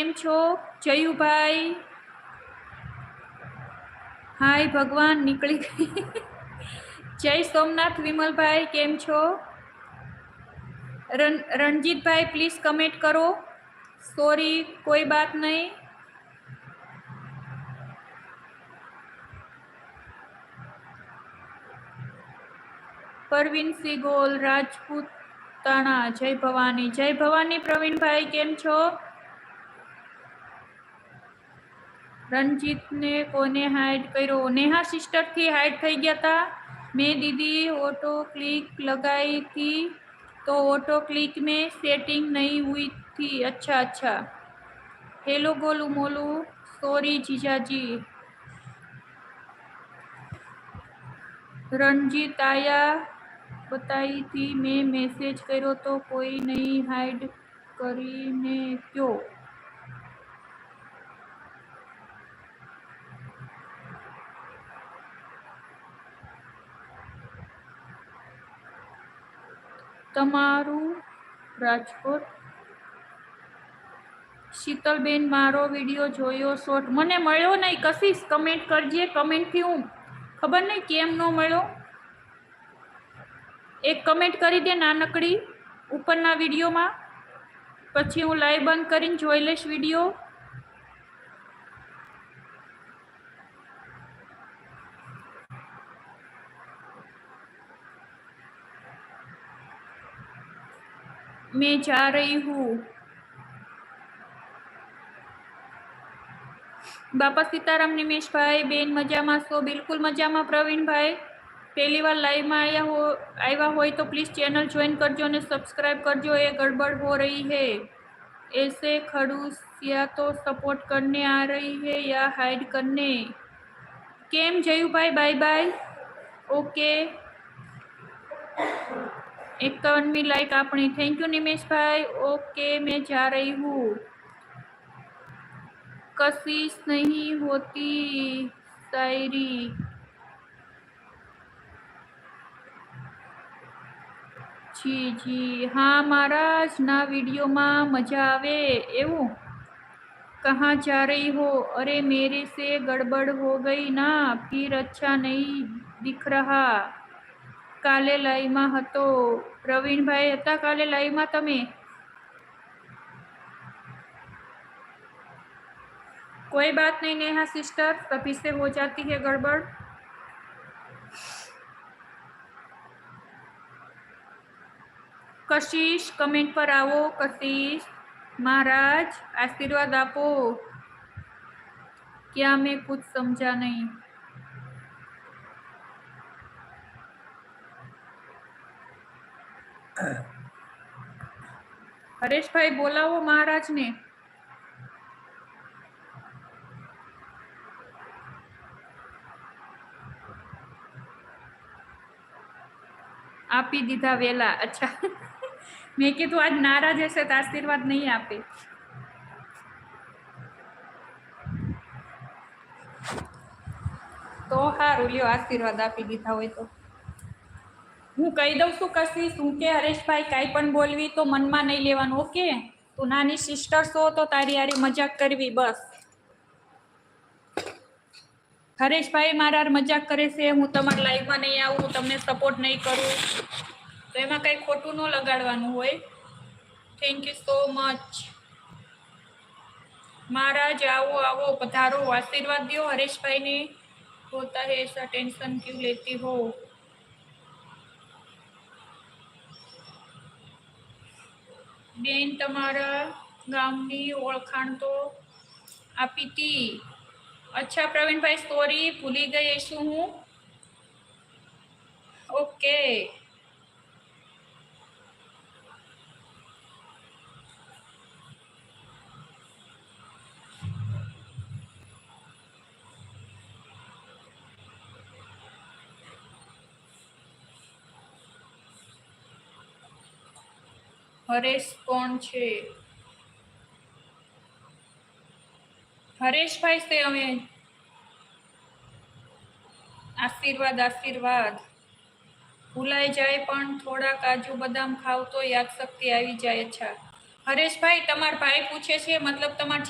केम छो जयू भाई हाय भगवान निकली गई जय सोमनाथ विमल भाई केम छो रन रणजीत भाई प्लीज कमेंट करो सॉरी कोई बात नहीं परवीन सिगोल राजपूताना जय भवानी जय भवानी प्रवीण भाई केम छो रंजीत ने कोने हाइड करयो नेहा सिस्टर थी हाइड થઈ ગયા તા મે દીદી ઓટો ક્લિક લગાઈ થી તો ઓટો ક્લિક મે સેટિંગ નહી હુઈ થી અચ્છા અચ્છા હેલો ગોલુ મોલુ સોરી ચીજાજી રંજીતાય બતાઈ થી મે મેસેજ કર્યો તો કોઈ નહી હાઈડ કરી મેં ત્યો તમારું રાજકોટ શીતલબેન મારો વિડીયો જોયો શોર્ટ મને મળ્યો નહીં કશીશ કમેન્ટ કરજે કમેન્ટથી હું ખબર નહીં કેમ ન મળ્યો એક કમેન્ટ કરી દે નાનકડી ઉપરના વિડીયોમાં પછી હું લાઈવ બંધ કરીને જોઈ લઈશ વિડીયો मैं जा रही हूँ बापा सीताराम निमेश भाई बेन मजा में सो बिल्कुल मजा में प्रवीण भाई पहली बार लाइव में आया हो आया हो तो प्लीज़ चैनल ज्वाइन करजो ने सब्सक्राइब करजो ये गड़बड़ हो रही है ऐसे खड़ूस या तो सपोर्ट करने आ रही है या हाइड करने केम जयू भाई बाय बाय ओके इक्यावन लाइक अपनी थैंक यू निमेश भाई ओके मैं जा रही हूँ कशिश नहीं होती शायरी जी जी हाँ महाराज ना वीडियो में मजा आए एवं कहाँ जा रही हो अरे मेरे से गड़बड़ हो गई ना फिर अच्छा नहीं दिख रहा काले કાલે લયમાં હતો પ્રવીણભાઈ હતા કાલે લયમાં તમે कोई बात नहीं नेहा सिस्टर तभी से हो जाती है गड़बड़ कशिश कमेंट पर आओ कशिश महाराज आशीर्वाद आपो क्या मैं कुछ समझा नहीं હરેશભાઈ બોલાવો મહારાજ ને આપી દીધા વેલા અચ્છા મેં કીધું આજ નારાજ હશે તો આશીર્વાદ નહીં આપે તો સારું લ્યો આશીર્વાદ આપી દીધા હોય તો હું કહી દઉં છું કશી શું કે હરેશભાઈ કાંઈ પણ બોલવી તો મનમાં નહીં લેવાનું ઓકે તું નાની સિસ્ટર છો તો તારી હારે મજાક કરવી બસ હરેશભાઈ મારા મજાક કરે છે હું તમારા લાઈફમાં નહીં આવું હું તમને સપોર્ટ નહીં કરું તો એમાં કંઈ ખોટું ન લગાડવાનું હોય થેન્ક યુ સો મચ મારા જ આવો આવો પધારો આશીર્વાદ દો હરેશભાઈને હોતા હે ટેન્શન ક્યુ લેતી હોઉં બેન તમારા ગામની ઓળખાણ તો આપી હતી અચ્છા પ્રવીણભાઈ સોરી ભૂલી ગઈ છું હું ઓકે હરેશ કોણ છે હરેશભાઈ છે અમે આશીર્વાદ આશીર્વાદ ભૂલાઈ જાય પણ થોડા કાજુ બદામ ખાવ તો શક્તિ આવી જાય અચ્છા હરેશભાઈ તમારા ભાઈ પૂછે છે મતલબ તમારે